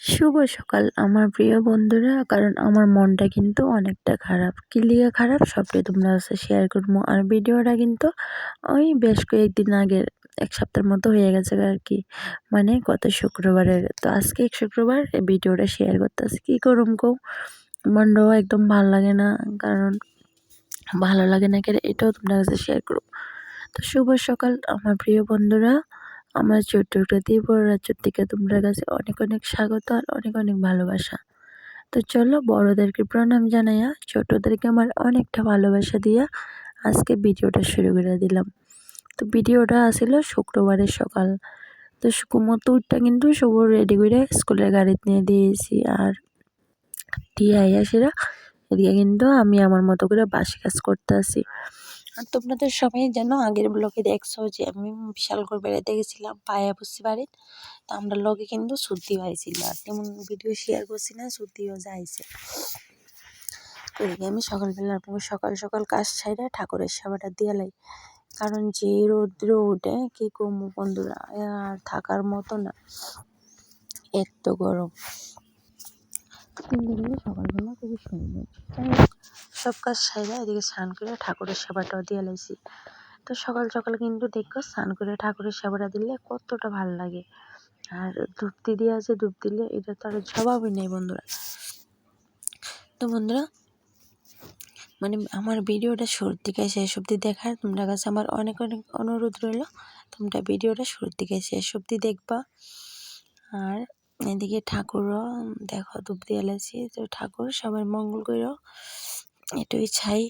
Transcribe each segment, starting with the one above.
শুভ সকাল, আমার প্রিয় বন্ধুরা। কারণ আমার মনটা কিন্তু অনেকটা খারাপ কি লিগে খারাপ। সবটাই তোমরা কাছে শেয়ার করব। আর ভিডিওটা কিন্তু ওই বেশ কয়েকদিন আগের, এক সপ্তাহের মতো হয়ে গেছে আর কি। মানে গত শুক্রবারের। তো আজকে এক শুক্রবার ভিডিওটা শেয়ার করতেছি। কী করুম কৌ মনটাও একদম ভালো লাগে না। কারণ ভালো লাগে না কেন? এটাও তোমরা কাছে শেয়ার করব তো শুভ সকাল, আমার প্রিয় বন্ধুরা। আমার ছোট্ট একটা ত্রিপুরা রাজ্যের থেকে তোমরা কাছে অনেক অনেক স্বাগত আর অনেক অনেক ভালোবাসা। তো চলো বড়োদেরকে প্রণাম জানাইয়া, ছোটোদেরকে আমার অনেকটা ভালোবাসা দিয়া আজকে ভিডিওটা শুরু করে দিলাম। তো ভিডিওটা আসিল শুক্রবারের সকাল। তো কুমতুরটা কিন্তু সব রেডি করে স্কুলের গাড়িতে নিয়ে দিয়েছি আর দিয়ে আইয়া এদিকে কিন্তু আমি আমার মতো করে বাসি কাজ করতে আসি। আর তোমাদের সবাই যেন আগের ব্লগে দেখছ যে আমি বিশাল করে বেড়াতে গেছিলাম পায়া বসি বাড়ির। তো আমরা লগে কিন্তু সর্দি হয়েছিল আর তেমন ভিডিও শেয়ার করছি না সর্দিও যাইছে। আমি সকালবেলা সকাল সকাল কাজ ছাইড়া ঠাকুরের সেবাটা দিয়ে লাই। কারণ যে রৌদ্র উঠে কি কমু বন্ধুরা? আর থাকার মতো না, এত গরম। কিন্তু সকালবেলা খুবই সুন্দর। সব কাজ সাইরা এদিকে স্নান করে ঠাকুরের সেবাটাও দিয়ে লাইছি। তো সকাল সকাল কিন্তু দেখো স্নান করে ঠাকুরের সেবাটা দিলে কতটা ভালো লাগে। আর ধূপতি দিয়ে আছে, ধূপ দিলে এটা তো আর জবাবই নেই বন্ধুরা। তো বন্ধুরা মানে আমার ভিডিওটা শুরুর দিকে শেষ অব্দি দেখার তোমরা কাছে আমার অনেক অনেক অনুরোধ রইল। তোমরা ভিডিওটা শুরুর দিকে শেষ অব্দি দেখবা। আর এদিকে ঠাকুরও দেখো ধূপ দিয়ে এলাইছি তো ঠাকুর সবাই মঙ্গল করো এটুই চাই।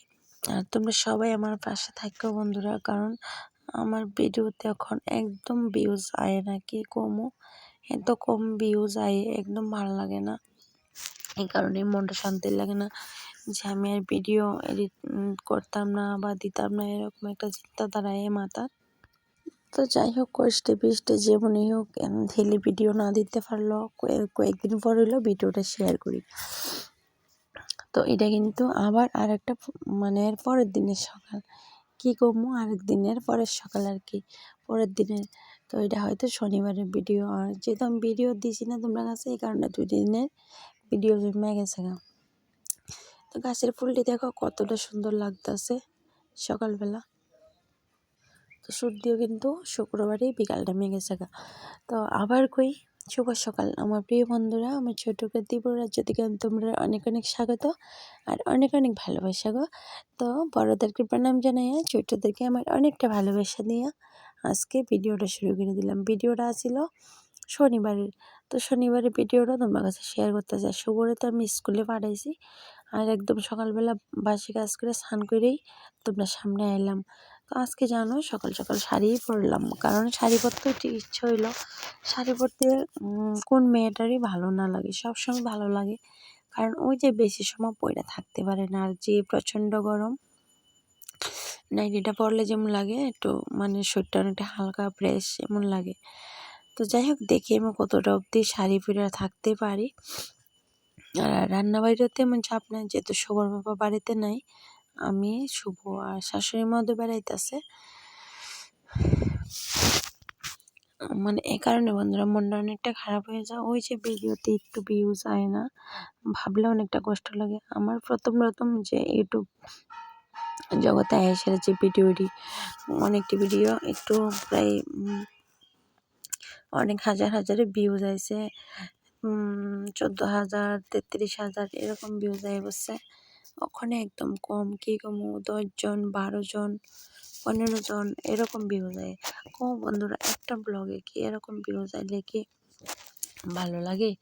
আর তোমরা সবাই আমার পাশে থাকো বন্ধুরা, কারণ আমার ভিডিওতে এখন একদম ভিউজ আয় না, কি কমও এত কম ভিউজ আয়, একদম ভালো লাগে না। এই কারণে মনটা শান্তি লাগে না যে আমি আর ভিডিও এডিট করতাম না বা দিতাম না, এরকম একটা চিন্তাধারা এ মাথার। তো যাই হোক কষ্টে পিষ্টে যেমনই হোক ডেলি ভিডিও না দিতে পারল কয়েকদিন পর হইল ভিডিওটা শেয়ার করি। তো এটা কিন্তু আবার আর একটা মানে পরের দিনের সকাল। কী করব? আরেক দিনের পরের সকাল আর কি, পরের দিনের। তো এটা হয়তো শনিবারের ভিডিও। আর যেহেতু আমি ভিডিও দিছি না তোমরা কাছে, এই কারণে দুই দিনের ভিডিও জমে গেছে তো গাছের ফুলটি দেখো কতটা সুন্দর লাগতেছে সকালবেলা। তো সর্দিও কিন্তু শুক্রবারেই বিকালটা মেঘে গা তো আবার কই, শুভ সকাল। আমার প্রিয় বন্ধুরা, আমার ছোট্ট ত্রিপুরা রাজ্য থেকে তোমরা অনেক অনেক স্বাগত আর অনেক অনেক ভালোবাসা গো। তো বড়োদেরকে প্রণাম জানাইয়া ছোট্টদেরকে আমার অনেকটা ভালোবাসা দিয়ে আজকে ভিডিওটা শুরু করে দিলাম। ভিডিওটা ছিল শনিবারের। তো শনিবারের ভিডিওটা তোমার কাছে শেয়ার করতে চাই। শুভরে তো আমি স্কুলে পাঠাইছি আর একদম সকালবেলা বাসি কাজ করে স্নান করেই তোমরা সামনে এলাম তো আজকে জানো সকাল সকাল শাড়িই পরলাম। কারণ শাড়ি পরতে ইচ্ছে হইল। শাড়ি পরতে কোন মেয়েটারই ভালো না লাগে, সবসময় ভালো লাগে। কারণ ওই যে বেশি সময় পরে থাকতে পারে না। আর যে প্রচণ্ড গরম, নাইটিটা পরলে যেমন লাগে, একটু মানে শরীরটা অনেকটা হালকা ফ্রেশ এমন লাগে। তো যাই হোক, দেখি আমি কতটা অবধি শাড়ি পরে থাকতে পারি। আর রান্না বাড়িতে এমন চাপ নাই, যেহেতু সবার বাবা বাড়িতে নাই। আমি শুভ আর শাশুড়ির মধ্যে বেড়াইতেছে মানে এই কারণে বন্ধুরা, মনটা অনেকটা খারাপ হয়ে যায়। ওই যে ভিডিওতে একটু ভিউজ আয় না, ভাবলে অনেকটা কষ্ট লাগে। আমার প্রথম প্রথম যে ইউটিউব জগতে এসে যে ভিডিওটি অনেকটি ভিডিও একটু প্রায় অনেক হাজার হাজারে ভিউজ আইছে। চোদ্দ হাজার, তেত্রিশ হাজার এরকম ভিউজ আই বসছে। ওখানে একদম কম। কী কমু? দশজন বারো জন, পনেরো জন, এরকম ভিউজ আয় কম বন্ধুরা, একটা ব্লগে কি এরকম ভিউজ আইলে কি ভালো লাগে?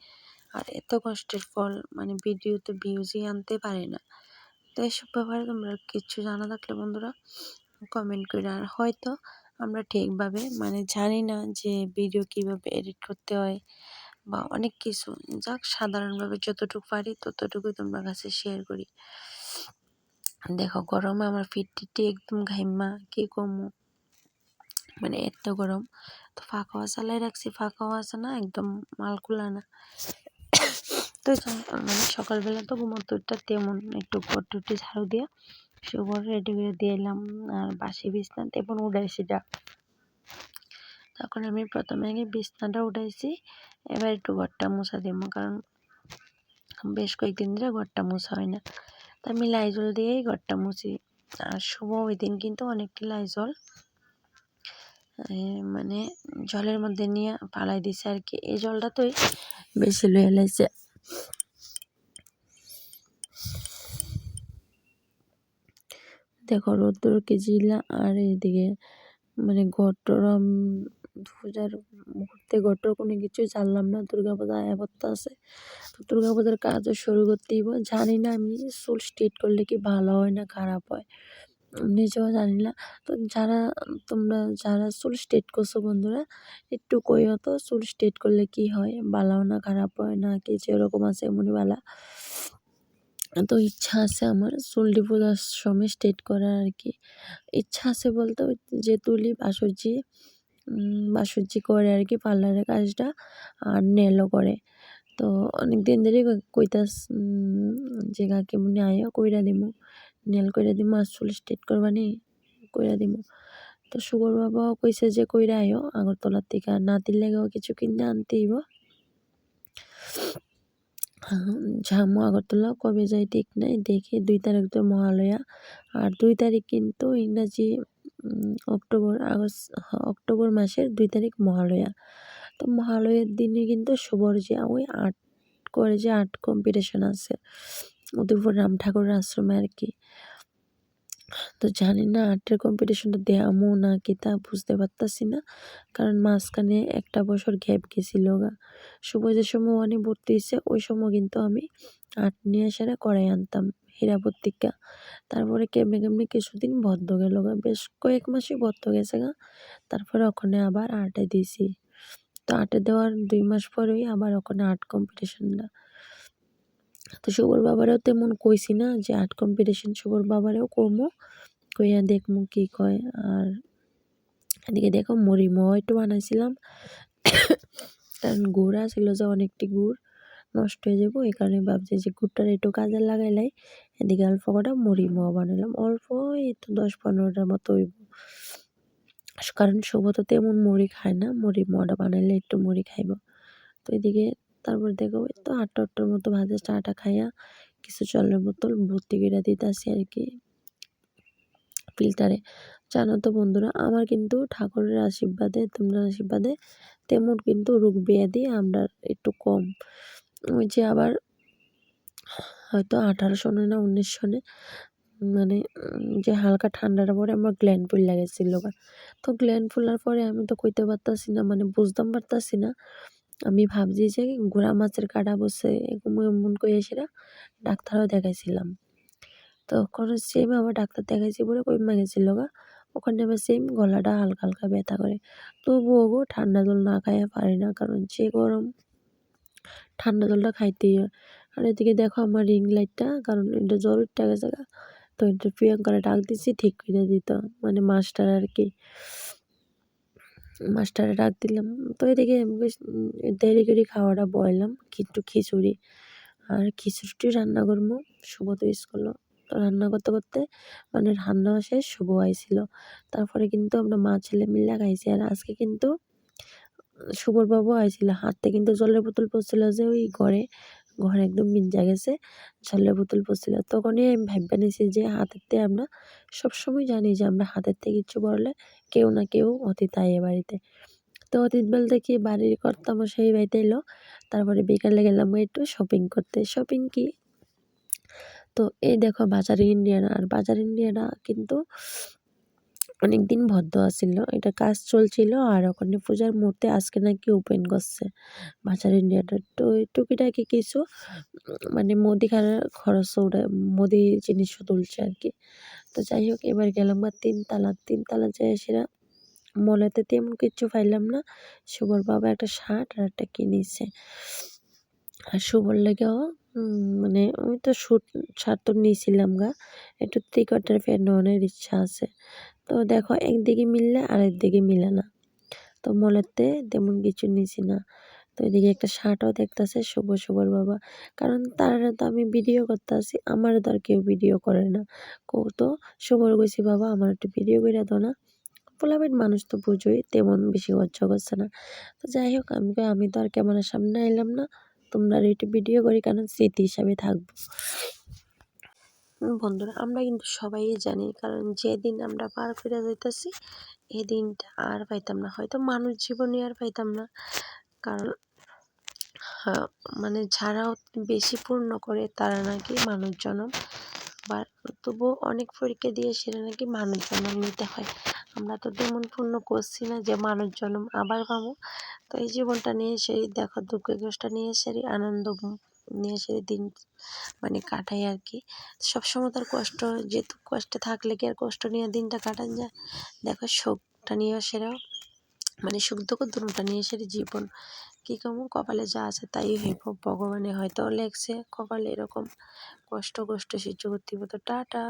আর এত কষ্টের ফল মানে ভিডিওতে ভিউজই আনতে পারে না। তো এসব ব্যাপারে তোমরা কিছু জানা থাকলে বন্ধুরা কমেন্ট করে। আর হয়তো আমরা ঠিকভাবে মানে জানি না যে ভিডিও কীভাবে এডিট করতে হয়। বা অনেক কিছু। যাক, সাধারণভাবে যতটুকু পারি ততটুকুই তোমার কাছে শেয়ার করি। দেখো, গরমে আমার ফিট টিটি একদম ঘাইমা কি কমু? মানে এত গরম। তো ফাঁকা চালাই রাখছি, ফাঁকা আছে না, একদম মালকুলা না। তো মানে সকালবেলা তো ঘুমোতটা তেমন একটু ঘর টুটি ঝাড়ু দিয়ে শুভ রেডি করে দিয়ে এলাম, আর বাসি বিছনা তেমন উড়ে সেটা তখন আমি প্রথমে আগে বিছনাটা উঠাইছি, এবার একটু ঘরটা মোছা দিব কারণ বেশ কয়েকদিন ধরে ঘরটা মোছা হয় না। তা আমি লাইজল দিয়েই ঘরটা মুছি। আর শুভ ওই দিন কিন্তু অনেকটি লাইজল মানে জলের মধ্যে নিয়ে পালাই দিছে আর কি। এই জলটা তোই বেশি লয়ে লাইছে। দেখো রোদ্দুর কেজিলা আর এদিকে মানে ঘরটর পূজার মুহূর্তে ঘরটর কোনো কিছু জানলাম না। দুর্গা পূজা আয়াবত্তা আছে। তো দুর্গা পূজার কাজও শুরু করতেই জানি না আমি চুল স্ট্রেট করলে কি ভালো হয় না খারাপ হয়। নিজেও জানি না। তো যারা, তোমরা যারা চুল স্ট্রেট করছ বন্ধুরা, একটু কইও তো চুল স্ট্রেট করলে কি হয়? ভালো না খারাপ হয় না কি যেরকম আছে এমনই বালা তো ইচ্ছা আছে আমার চুলটি পূজার সময় স্ট্রেট করার আর কি। ইচ্ছা আছে বলতে যে তুলি বাসুজি বাসুজি করে আর কি পার্লারের কাজটা, আর নেলও করে। তো অনেক দিন ধরেই কইতাস যে কাকিমুনি আয়ো কইরা দিমু। নেল কইরা দিমু, আর চুল স্ট্রেট করবানি, কইরা দিমু। তো সুগর বাবাও কইছে যে কইরা আয়ো আগরতলার থেকে, আর নাতির লেগেও কিছু কিনে আনতে হইব। ঝামু আগরতলা কবে যাই ঠিক নাই, দেখি দুই তারিখ তো মহালয়া। আর দুই তারিখ কিন্তু ইংরাজি অক্টোবর আগস্ট অক্টোবর মাসের দুই তারিখ মহালয়া। তো মহালয়ার দিনে কিন্তু শুভর যে ওই আর্ট করে যে আর্ট কম্পিটিশান আছে, উদয়পুর রাম ঠাকুরের আশ্রমে আর কি। তো জানি না আর্টের কম্পিটিশনটা দেয়ামো না কি তা বুঝতে পারতাছি না, কারণ মাঝখানে একটা বছর গ্যাপ গেছিল গা। শুভ যে সময় ওয়ানে ভর্তি হয়েছে, ওই সময় কিন্তু আমি আর্ট নিয়ে এসে করাই আনতাম। হীরাপত্রিকা তারপরে কেমনে কেমনে কিছুদিন বদ্ধ গেল গা, বেশ কয়েক মাসই বদ্ধ গেছে গা। তারপরে ওখানে আবার আর্টে দিয়েছি। তো আর্টে দেওয়ার দুই মাস পরেই আবার ওখানে আর্ট কম্পিটিশনটা তো শুভর বাবারেও তেমন কইছি না যে আর্ট কম্পিটিশন শুভর বাবারেও করব কইয়া দেখমু কি কয়। আর এদিকে দেখো মুড়ি মোয়া একটু বানাইছিলাম। কারণ গুড় ছিল যে অনেকটি গুড় নষ্ট হয়ে যাব, এই কারণে ভাবছি যে গুড়টার একটু কাজে লাগাইলাই। এদিকে অল্প কটা মুড়ি মোয়া বানালাম। অল্প এই তো দশ পনেরোটার মতো হইব। কারণ শুভ তো তেমন মুড়ি খায় না। মুড়ি মোয়াটা বানাইলে একটু মুড়ি খাইব। তো এদিকে তারপর দেখো ওই তো আটটা আটটার মতো ভাজা চাটা খাইয়া কিছু জলের বোতল, ভর্তি করে দিতেছি আর কি ফিল্টারে। জানো তো বন্ধুরা, আমার কিন্তু ঠাকুরের আশীর্বাদে, তোমরা আশীর্বাদে তেমন কিন্তু রোগ ব্যাধি আমরা একটু কম। ওই যে আবার হয়তো আঠারো সনে না উনিশ সনে মানে যে হালকা ঠান্ডাটা পরে আমার গ্ল্যান্ড ফুল লাগেছিল তো গ্ল্যান্ড ফুলার পরে আমি তো কইতে পারতাছি না মানে বুঝতাম পারতাছি না। আমি ভাবছি যে গোড়া মাছের কাটা বসে এমন করে সেটা ডাক্তারও দেখাইছিলাম। তখন সেম আবার ডাক্তার দেখাইছি বলে কইমা গেছিল গা। ওখানে আবার সেম গলাটা হালকা হালকা ব্যথা করে। তবুও গো ঠান্ডা জল না খাইয়া পারি না, কারণ যে গরম ঠান্ডা জলটা খাইতেই হয়। আর এদিকে দেখো আমার রিং লাইটটা কারণ এটা জ্বর উঠে গেছে তো এটা প্রিয়াঙ্কারে ডাক দিছি, ঠিক করে দিত মানে মাস্টার আর কি। মাস্টারে ডাক দিলাম। তো এদিকে দেরি করে খাওয়াটা বয়লাম কিন্তু খিচুড়ি আর খিচুড়িটি রান্না করব। শুভ তো স্কুল। রান্না করতে করতে মানে রান্না শেষ, শুভ আইছিল। তারপরে কিন্তু আমরা মা ছেলে মিলে খাইছি। আর আজকে কিন্তু, শুভর বাবু আইছিল। হাতে কিন্তু জলের বোতল পড়ছিল যে ওই ঘরে। ঘরে একদম মিঞ্জা গেছে, জলের বোতল পড়ছিল। তখনই আমি ভাববে নিছি যে হাতের থেকে আমরা সবসময় জানি যে আমরা হাতের থেকে কিছু পড়লে কেউ না কেউ অতীত আয়ে বাড়িতে। তো অতীত বলতে কি, বাড়ির কর্তা সেই বাড়িতে এলো, তারপরে বিকালে গেলাম একটু শপিং করতে। শপিং কি? তো এই দেখো বাজার ইন্ডিয়ানা, আর বাজার ইন্ডিয়ানা কিন্তু অনেক দিন বদ্ধ আছিল, এটা কাজ চলছিল আর ওখানে পূজার মুহূর্তে আজকে নাকি ওপেন করছে বাজার ইন্ডিয়াটা। তো টুকিটাকি কিছু মানে মুদিখানার খরচ ওটা, মুদি জিনিসও তুলছে আর কি। তো যাই হোক, এবার গেলাম বা তিনতলা তিনতলা যেয়ে সেরা মলেতে তেমন কিচ্ছু পাইলাম না। শুভর বাবা একটা শার্ট আর একটা কিনেছে। আর শুভর লেগেও মানে আমি তো শুট শার্ট তো নিয়েছিলাম গা। একটু থ্রি কোয়ার্টার প্যান্ট ইচ্ছা আছে। তো দেখো একদিকে মিললে আর একদিকে মিলে না। তো মলেতে তেমন কিছু নিছি না। তো এদিকে একটা শার্টও দেখতেছে শুভ শুভর বাবা। কারণ তারা তো আমি ভিডিও করতে আসি আমার তো আর কেউ ভিডিও করে না। কৌ, তো শুভর গেছি বাবা, আমার একটু ভিডিও করে দাও না। পোলাপাইন মানুষ তো বুঝোই, তেমন বেশি লজ্জা করছে না। তো যাই হোক, আমি আমি তো আর ক্যামেরার সামনে আইলাম না, তোমরা একটু ভিডিও করি, কারণ স্মৃতি হিসাবে থাকব। বন্ধুরা আমরা কিন্তু সবাই জানি কারণ যেদিন আমরা পার করে যাইতেছি এই দিনটা আর পাইতাম না। হয়তো মানুষ জীবনে আর পাইতাম না কারণ হ্যাঁ, মানে যারা বেশি পূর্ণ করে তারা নাকি মানুষ জন্ম বা তবুও অনেক পরীক্ষা দিয়ে সেটা নাকি মানুষ জন্ম নিতে হয়। আমরা তো তেমন পূর্ণ করছি না যে মানুষ জন্ম আবার পাবো। তো এই জীবনটা নিয়ে সেই দেখো দুঃখ কষ্ট নিয়ে সেই আনন্দ নিয়ে সেই দিন মানে কাটাই আর কি সবসময় তার কষ্ট, যেহেতু কষ্টে থাকলে কি আর কষ্ট নিয়ে দিনটা কাটান যায়? দেখো শোকটা নিয়ে সেরাও মানে সুখ দুঃখ দুটা নিয়ে সেরে জীবন। কী কেমন কপালে যা আছে তাই হইব। ভগবানে হয়তো লেখছে কপালে এরকম কষ্ট কষ্ট সহ্য করতে হবে তো টাটা।